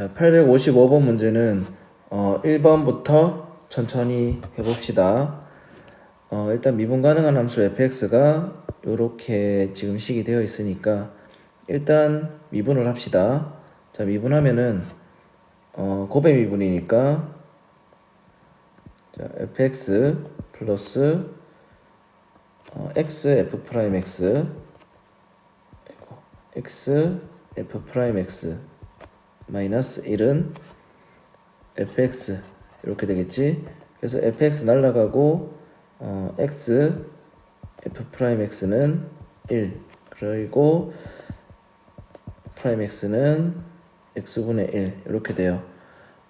자, 855번 문제는 어, 1번부터 천천히 해봅시다. 어, 일단 미분 가능한 함수 fx가 이렇게 지금 식이 되어 있으니까 일단 미분을 합시다. 자, 미분하면은 어, 고배 미분이니까 자, fx 플러스 어, x f 프라임 x x f 프라임 x 마이너스 1은 fx 이렇게 되겠지. 그래서 fx 날라가고 어, x f 프라임 x는 1 그리고 프라임 x는 x분의 1 이렇게 돼요.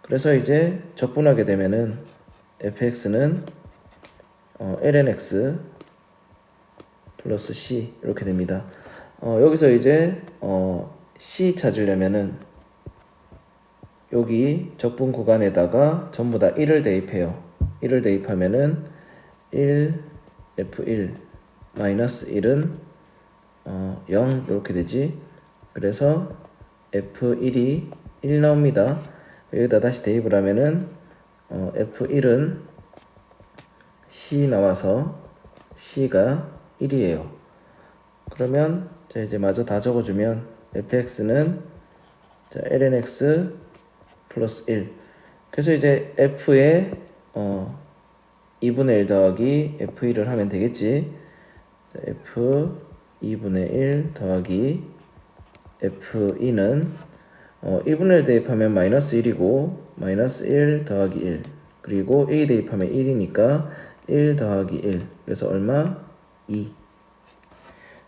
그래서 이제 적분하게 되면은 fx는 어, lnx 플러스 c 이렇게 됩니다. 어, 여기서 이제 어, c 찾으려면은 여기 적분 구간에다가 전부 다 1을 대입해요. 1을 대입하면은 1 f1 마이너스 1은 어, 0 이렇게 되지. 그래서 f1이 1 나옵니다. 여기다 다시 대입을 하면은 어, f1은 c 나와서 c가 1이에요. 그러면 자 이제 마저 다 적어주면 fx는 자 lnx 플러스 1 그래서 이제 f에 어 2분의 1 더하기 f1을 하면 되겠지? 자, f 2분의 1 더하기 f2는 어 1분의 1 대입하면 마이너스 1이고 마이너스 1 더하기 1 그리고 a 대입하면 1이니까 1 더하기 1 그래서 얼마? 2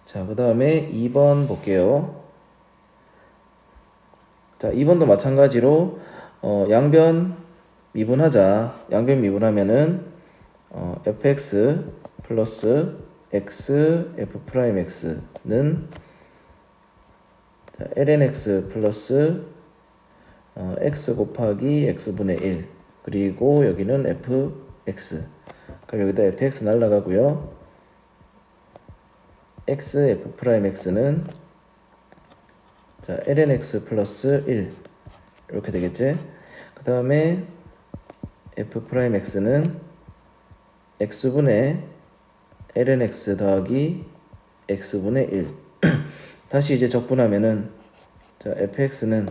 자, 그 다음에 2번 볼게요. 자, 2번도 마찬가지로 어, 양변 미분하자. 양변 미분하면은 어, fx 플러스 x f 프라임 x는 자, lnx 플러스 어, x 곱하기 x분의 1 그리고 여기는 fx 그럼 여기다 fx 날라가고요. x f 프라임 x는 자 lnx 플러스 1 이렇게 되겠지? 그 다음에 f 프라임 x는 x분의 lnx 더하기 x분의 1 다시 이제 적분하면은 자 fx는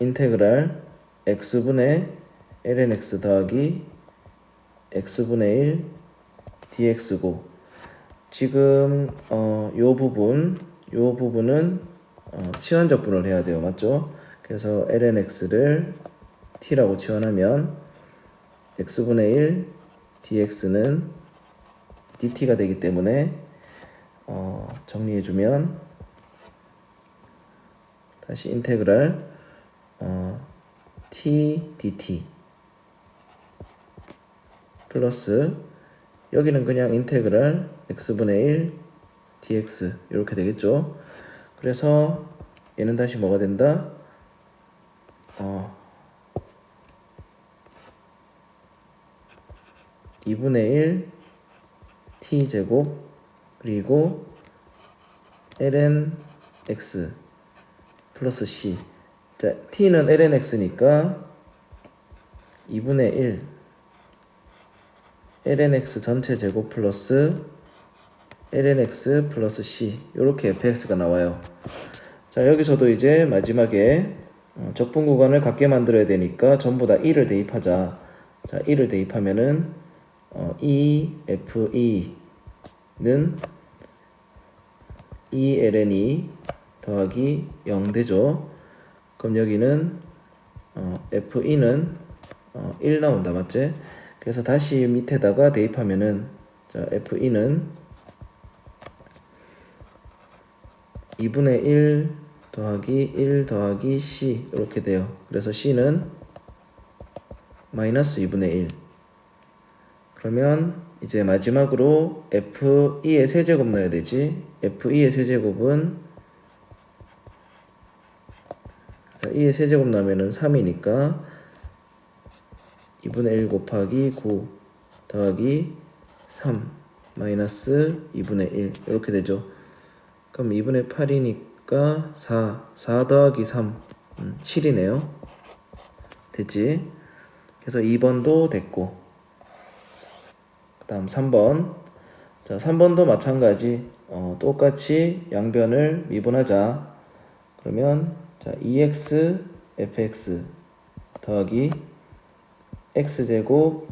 인테그랄 x분의 lnx 더하기 x분의 1 dx고. 지금 어, 요 부분 요 부분은 어, 치환 적 분을 해야 돼요. 맞죠? 그래서 lnx를 t라고 치환하면 x분의 1 dx는 dt가 되기 때문에 어, 정리해주면 다시 인테그랄 어, t dt 플러스 여기는 그냥 인테그랄 x분의 1 dx 이렇게 되겠죠. 그래서 얘는 다시 뭐가 된다? 어, 2분의 1 t 제곱 그리고 ln x 플러스 c 자 t는 ln x니까 2분의 1 lnx 전체 제곱 플러스 lnx 플러스 c 이렇게 fx가 나와요. 자 여기서도 이제 마지막에 어, 적분 구간을 같게 만들어야 되니까 전부 다 1을 대입하자. 자 1을 대입하면은 어, e f e는 e ln이 더하기 0 되죠. 그럼 여기는 어, f e는 어, 1 나온다 맞지? 그래서 다시 밑에다가 대입하면은 자 f2는 2분의 1 더하기 1 더하기 c 이렇게 돼요. 그래서 c는 마이너스 2분의 1 그러면 이제 마지막으로 f2의 세제곱 넣어야 되지. f2의 세제곱은 자, 2의 세제곱 넣으면은 3이니까 2분의 1 곱하기 9 더하기 3 마이너스 2분의 1 이렇게 되죠. 그럼 2분의 8이니까 4 4 더하기 3 음, 7이네요. 됐지? 그래서 2번도 됐고. 그 다음 3번. 자 3번도 마찬가지. 어, 똑같이 양변을 미분하자. 그러면 자 2x fx 더하기 x제곱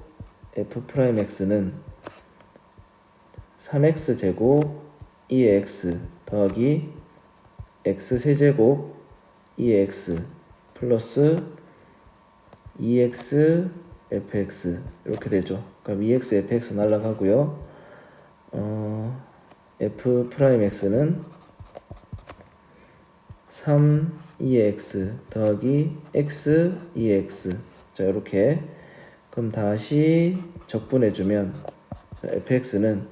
f 프라임 x는 3x 제곱 2x 더하기 x 세제곱 2x 플러스 2x fx 이렇게 되죠. 그럼 2x fx 날라가고요. 어, f 프라임 x는 3 2x 더하기 x 2x 자 이렇게 그럼 다시 적분해 주면 자, fx는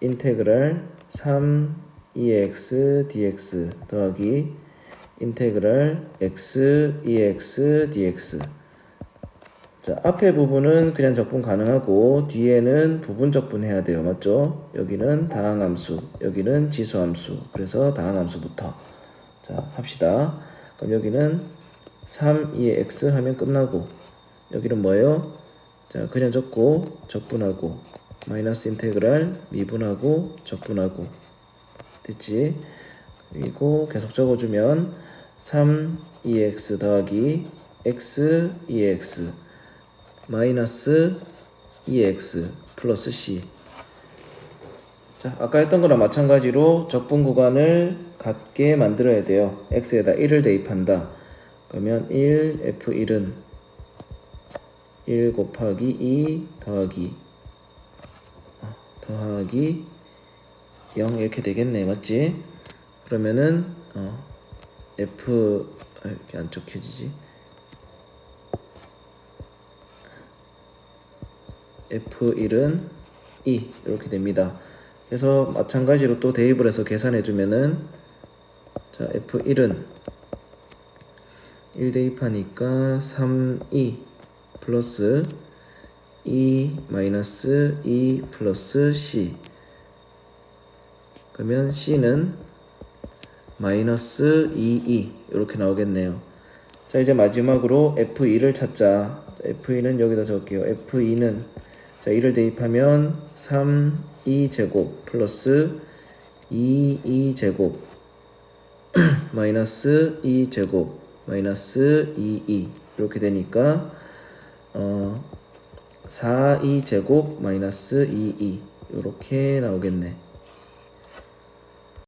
인테그랄 3 2x dx 더하기 인테그랄 x 2x dx 자, 앞에 부분은 그냥 적분 가능하고 뒤에는 부분 적분해야 돼요. 맞죠? 여기는 다항함수, 여기는 지수함수. 그래서 다항함수부터 자, 합시다. 그럼 여기는 3, 2의 x 하면 끝나고 여기는 뭐예요? 자, 그냥 적고 적분하고 마이너스 인테그랄 미분하고 적분하고 됐지? 그리고 계속 적어주면 3, 2x 더하기 x, 2x 마이너스 2x 플러스 c. 자 아까 했던 거랑 마찬가지로 적분 구간을 같게 만들어야 돼요. x에다 1을 대입한다. 그러면 1 f1은 1 곱하기 2 더하기 어, 더하기 0 이렇게 되겠네 맞지? 그러면은 어, f 아, 이렇게 안 적혀지지 F1은 2 이렇게 됩니다. 그래서 마찬가지로 또 대입을 해서 계산해 주면은 자 F1은 1 대입하니까 3, 2 플러스 2 마이너스 2 플러스 C 그러면 C는 마이너스 2, 2 이렇게 나오겠네요. 자 이제 마지막으로 F2를 찾자. F2는 여기다 적을게요. F2는 자, 2를 대입하면 3, 2제곱 플러스 2, 2제곱 마이너스 2 제곱 마이너스 2, 2 이렇게 되니까 어, 4, 2제곱 마이너스 2, 2 이렇게 나오겠네.